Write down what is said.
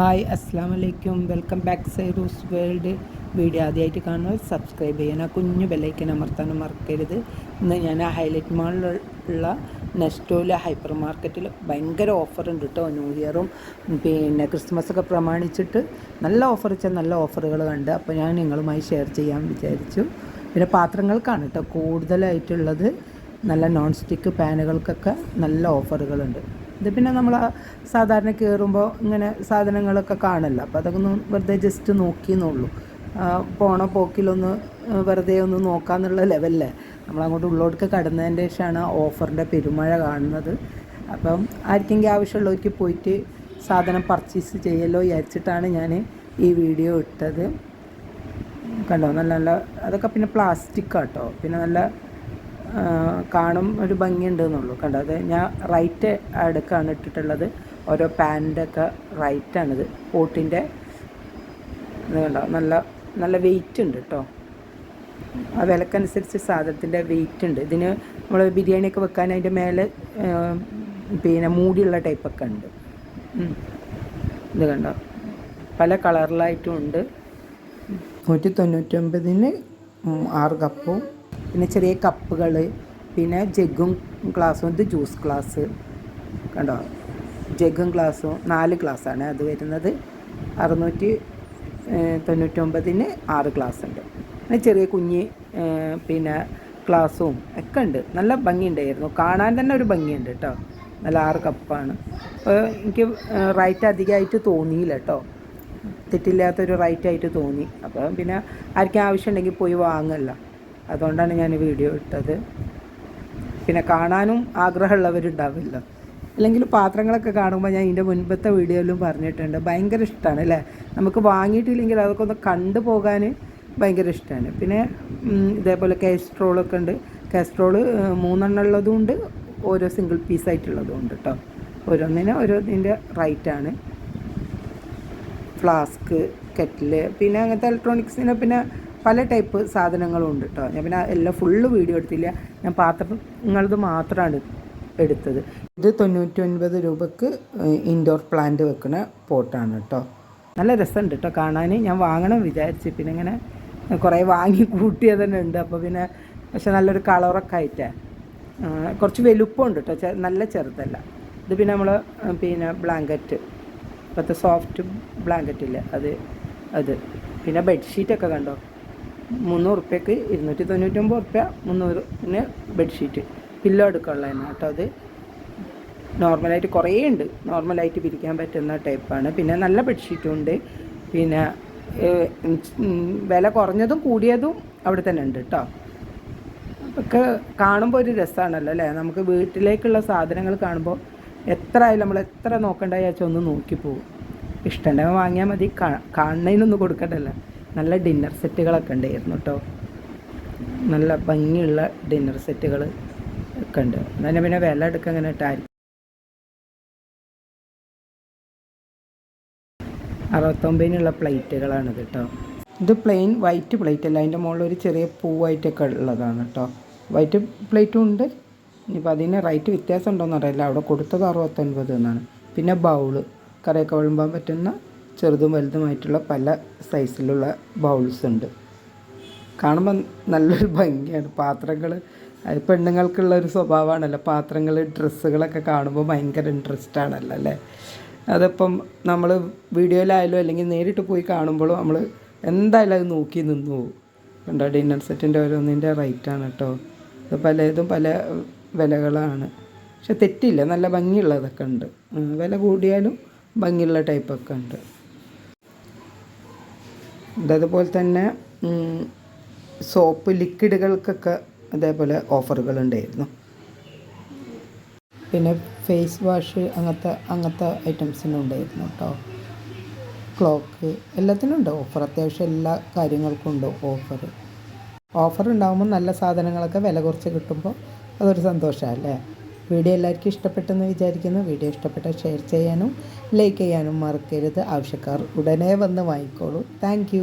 Hi അസ്സാം വലൈക്കും welcome back Cyrus world video ആദ്യമായിട്ട് കാണുന്നവർ സബ്സ്ക്രൈബ് ചെയ്യാൻ ആ കുഞ്ഞു ബെല്ലൈക്കൻ അമർത്താനും മറക്കരുത്. ഇന്ന് ഞാൻ ആ ഹൈലൈറ്റ് മാളിലുള്ള നെസ്റ്റോയിലെ ഹൈപ്പർ മാർക്കറ്റിൽ ഭയങ്കര ഉണ്ട് കേട്ടോ ന്യൂ ഇയറും. പിന്നെ ക്രിസ്മസൊക്കെ പ്രമാണിച്ചിട്ട് നല്ല ഓഫർ വെച്ചാൽ നല്ല ഓഫറുകൾ കണ്ട്. അപ്പോൾ ഞാൻ നിങ്ങളുമായി ഷെയർ ചെയ്യാൻ വിചാരിച്ചു. പിന്നെ പാത്രങ്ങൾക്കാണ് കേട്ടോ കൂടുതലായിട്ടുള്ളത്. നല്ല നോൺ സ്റ്റിക്ക് പാനുകൾക്കൊക്കെ നല്ല ഓഫറുകളുണ്ട് ഇത് പിന്നെ നമ്മൾ സാധാരണ കയറുമ്പോൾ ഇങ്ങനെ സാധനങ്ങളൊക്കെ കാണല്ലോ. അപ്പോൾ അതൊക്കെ ഒന്ന് വെറുതെ ജസ്റ്റ് നോക്കിയെന്നുള്ളൂ പോണ പോക്കിലൊന്ന് വെറുതെ ഒന്ന് നോക്കാമെന്നുള്ള ലെവലല്ലേ നമ്മളങ്ങോട്ട് ഉള്ളോട്ട് കടന്നതിന്റെ ശേഷമാണ് ഓഫറിന്റെ പെരുമഴ കാണുന്നത്. അപ്പം ആർക്കെങ്കിലും ആവശ്യമുള്ളവർക്ക് പോയിട്ട് സാധനം പർച്ചേസ് ചെയ്യല്ലോ വിചാരിച്ചിട്ടാണ് ഞാൻ ഈ വീഡിയോ ഇട്ടത്. കണ്ടോ? നല്ല നല്ല അതൊക്കെ പിന്നെ പ്ലാസ്റ്റിക് കേട്ടോ പിന്നെ നല്ല കാണും ഒരു ഭംഗിയുണ്ട് എന്നുള്ളൂ കണ്ടോ? അത് ഞാൻ റൈറ്റ് അടുക്കാണ് ഇട്ടിട്ടുള്ളത്. ഓരോ പാന്റെ ഒക്കെ റൈറ്റാണിത് പോട്ടിന്റെ ഇത് കണ്ടോ? നല്ല നല്ല വെയിറ്റ് ഉണ്ട് കേട്ടോ ആ വിലക്കനുസരിച്ച് സാധനത്തിന്റെ വെയിറ്റ് ഉണ്ട്. ഇതിന് നമ്മൾ ബിരിയാണിയൊക്കെ വെക്കാൻ അതിന്റെ മേലെ പിന്നെ മൂടിയുള്ള ടൈപ്പൊക്കെ ഉണ്ട്. ഇത് കണ്ടോ? പല കളറിലായിട്ടും ഉണ്ട്. നൂറ്റി തൊണ്ണൂറ്റൊമ്പതിന് ആറ് കപ്പും പിന്നെ ചെറിയ കപ്പുകൾ പിന്നെ ജഗ്ഗും ഗ്ലാസ്സും ഇത് ജ്യൂസ് ഗ്ലാസ്. കണ്ടോ? ജഗ്ഗും ഗ്ലാസ്സും നാല് ഗ്ലാസ്സാണ്. അത് വരുന്നത് അറുന്നൂറ്റി തൊണ്ണൂറ്റൊമ്പതിന് ആറ് ഗ്ലാസ് ഉണ്ട് പിന്നെ ചെറിയ കുഞ്ഞ് പിന്നെ ഗ്ലാസ്സും ഒക്കെ ഉണ്ട്. നല്ല ഭംഗിയുണ്ടായിരുന്നു. കാണാൻ തന്നെ ഒരു ഭംഗിയുണ്ട് കേട്ടോ നല്ല ആറ് കപ്പാണ്. അപ്പോൾ എനിക്ക് റൈറ്റ് അധികമായിട്ട് തോന്നിയില്ല കേട്ടോ തെറ്റില്ലാത്തൊരു റൈറ്റായിട്ട് തോന്നി. അപ്പം പിന്നെ ആർക്കും ആവശ്യമുണ്ടെങ്കിൽ പോയി വാങ്ങല്ല അതുകൊണ്ടാണ് ഞാൻ വീഡിയോ ഇട്ടത്. പിന്നെ കാണാനും ആഗ്രഹമുള്ളവരുണ്ടാവില്ല. അല്ലെങ്കിൽ പാത്രങ്ങളൊക്കെ കാണുമ്പോൾ ഞാൻ ഇതിന്റെ മുൻപത്തെ വീഡിയോയിലും പറഞ്ഞിട്ടുണ്ട്. ഭയങ്കര ഇഷ്ടമാണ് അല്ലേ? നമുക്ക് വാങ്ങിയിട്ടില്ലെങ്കിൽ അതൊക്കെ ഒന്ന് കണ്ടു പോകാൻ ഭയങ്കര ഇഷ്ടമാണ്. പിന്നെ ഇതേപോലെ കാസ്ട്രോളൊക്കെ ഉണ്ട്. കാസ്ട്രോൾ മൂന്നെണ്ണം ഉള്ളതും ഉണ്ട്. ഓരോ സിംഗിൾ പീസായിട്ടുള്ളതും ഉണ്ട് കേട്ടോ ഓരോന്നിനും ഓരോന്നിന്റെ റൈറ്റാണ്. ഫ്ലാസ്ക് കെറ്റിൽ പിന്നെ അങ്ങനത്തെ ഇലക്ട്രോണിക്സിന് പിന്നെ പല ടൈപ്പ് സാധനങ്ങളും ഉണ്ട് കേട്ടോ ഞാൻ പിന്നെ എല്ലാം ഫുള്ള് വീഡിയോ എടുത്തില്ല. ഞാൻ പാത്രങ്ങളത് മാത്രമാണ് എടുത്തത്. ഇത് തൊണ്ണൂറ്റി ഒൻപത് രൂപക്ക് ഇൻഡോർ പ്ലാന്റ് വെക്കുന്ന പോട്ടാണ് കേട്ടോ നല്ല രസമുണ്ട് കേട്ടോ കാണാൻ ഞാൻ വാങ്ങണം വിചാരിച്ച്. പിന്നെ ഇങ്ങനെ കുറേ വാങ്ങി കൂട്ടിയത് തന്നെ ഉണ്ട്. അപ്പോൾ പിന്നെ പക്ഷെ നല്ലൊരു കളറൊക്കെ ആയിട്ടേ. കുറച്ച് വലുപ്പമുണ്ട് കേട്ടോ നല്ല ചെറുതല്ല. ഇത് പിന്നെ നമ്മൾ പിന്നെ ബ്ലാങ്കറ്റ് ഇപ്പോഴത്തെ സോഫ്റ്റ് ബ്ലാങ്കറ്റ് ഇല്ല? അത് അത്. പിന്നെ ബെഡ്ഷീറ്റൊക്കെ കണ്ടോ? മുന്നൂറ് റുപ്യക്ക് ഇരുന്നൂറ്റി തൊണ്ണൂറ്റൊമ്പത് റുപ്യ മുന്നൂറിന് ബെഡ്ഷീറ്റ്. പില്ലോ എടുക്കാനുള്ളതാണ് കേട്ടോ അത്. നോർമലായിട്ട് കുറേ ഉണ്ട്. നോർമലായിട്ട് പിരിക്കാൻ പറ്റുന്ന ടൈപ്പാണ്. പിന്നെ നല്ല ബെഡ്ഷീറ്റും ഉണ്ട്. പിന്നെ വില കുറഞ്ഞതും കൂടിയതും അവിടെ തന്നെ ഉണ്ട് കേട്ടോ. ഒക്കെ കാണുമ്പോൾ ഒരു രസമാണല്ലോ അല്ലേ? നമുക്ക് വീട്ടിലേക്കുള്ള സാധനങ്ങൾ കാണുമ്പോൾ എത്ര ആയാലും നമ്മൾ എത്ര നോക്കണ്ട വിചാരിച്ചാൽ ഒന്ന് പോകും ഇഷ്ടമുണ്ടെങ്കിൽ വാങ്ങിയാൽ മതി. കാണുന്നതിനൊന്നും കൊടുക്കണ്ടല്ലോ. നല്ല ഡിന്നർ സെറ്റുകളൊക്കെ ഉണ്ടായിരുന്നു കേട്ടോ നല്ല ഭംഗിയുള്ള ഡിന്നർ സെറ്റുകൾ ഒക്കെ ഉണ്ട്. എന്നാലും പിന്നെ വില എടുക്കുക അങ്ങനെ ഇട്ടായിരിക്കും അറുപത്തൊമ്പതിനുള്ള പ്ലേറ്റുകളാണിത് കേട്ടോ ഇത് പ്ലെയിൻ വൈറ്റ് പ്ലേറ്റ് അല്ല. അതിന്റെ മുകളിൽ ഒരു ചെറിയ പൂവായിട്ടൊക്കെ ഉള്ളതാണ് കേട്ടോ വൈറ്റ് പ്ലേറ്റും ഉണ്ട്. ഇനിയിപ്പോൾ അതിന് റേറ്റ് വ്യത്യാസം ഉണ്ടോയെന്ന് അറിയില്ല. അവിടെ കൊടുത്തത് അറുപത്തൊൻപത് എന്നാണ്. പിന്നെ ബൗൾ കറിയൊക്കെ വിളമ്പാൻ പറ്റുന്ന ചെറുതും വലുതുമായിട്ടുള്ള പല സൈസിലുള്ള ബൗൾസ് ഉണ്ട്. കാണുമ്പോൾ നല്ലൊരു ഭംഗിയാണ്. പാത്രങ്ങൾ പെണ്ണുങ്ങൾക്കുള്ള ഒരു സ്വഭാവമാണല്ലോ. പാത്രങ്ങൾ ഡ്രസ്സുകളൊക്കെ കാണുമ്പോൾ ഭയങ്കര ഇൻട്രസ്റ്റ് ആണല്ലോ അല്ലേ? അതിപ്പം നമ്മൾ വീഡിയോയിലായാലും അല്ലെങ്കിൽ നേരിട്ട് പോയി കാണുമ്പോഴും നമ്മൾ എന്തായാലും അത് നോക്കി നിന്നു കണ്ടോ? ഡിന്നർ സെറ്റിന്റെ ഓരോന്നിന്റെ റേറ്റാണ് കേട്ടോ. അത് പലതും പല വിലകളാണ്. പക്ഷെ തെറ്റില്ല. നല്ല ഭംഗിയുള്ളതൊക്കെ ഉണ്ട്. വില കൂടിയാലും ഭംഗിയുള്ള ടൈപ്പൊക്കെ ഉണ്ട്. അതേപോലെ തന്നെ സോപ്പ് ലിക്വിഡുകൾക്കൊക്കെ അതേപോലെ ഓഫറുകൾ ഉണ്ടായിരുന്നു പിന്നെ ഫേസ് വാഷ് അങ്ങനത്തെ അങ്ങനത്തെ ഐറ്റംസിനും ഉണ്ടായിരുന്നു കേട്ടോ. ക്ലോക്ക് എല്ലാത്തിനും ഉണ്ട്. ഓഫർ അത്യാവശ്യം എല്ലാ കാര്യങ്ങൾക്കും ഉണ്ട് ഓഫർ. ഓഫർ ഉണ്ടാകുമ്പോൾ നല്ല സാധനങ്ങളൊക്കെ വില കുറച്ച് കിട്ടുമ്പോൾ അതൊരു സന്തോഷമല്ലേ? വീഡിയോ എല്ലാവർക്കും ഇഷ്ടപ്പെട്ടെന്ന് വിചാരിക്കുന്നു. വീഡിയോ ഇഷ്ടപ്പെട്ടാൽ ഷെയർ ചെയ്യാനും ലൈക്ക് ചെയ്യാനും മറക്കരുത്. ആവശ്യക്കാർ ഉടനെ വന്ന് വാങ്ങിക്കോളൂ. താങ്ക്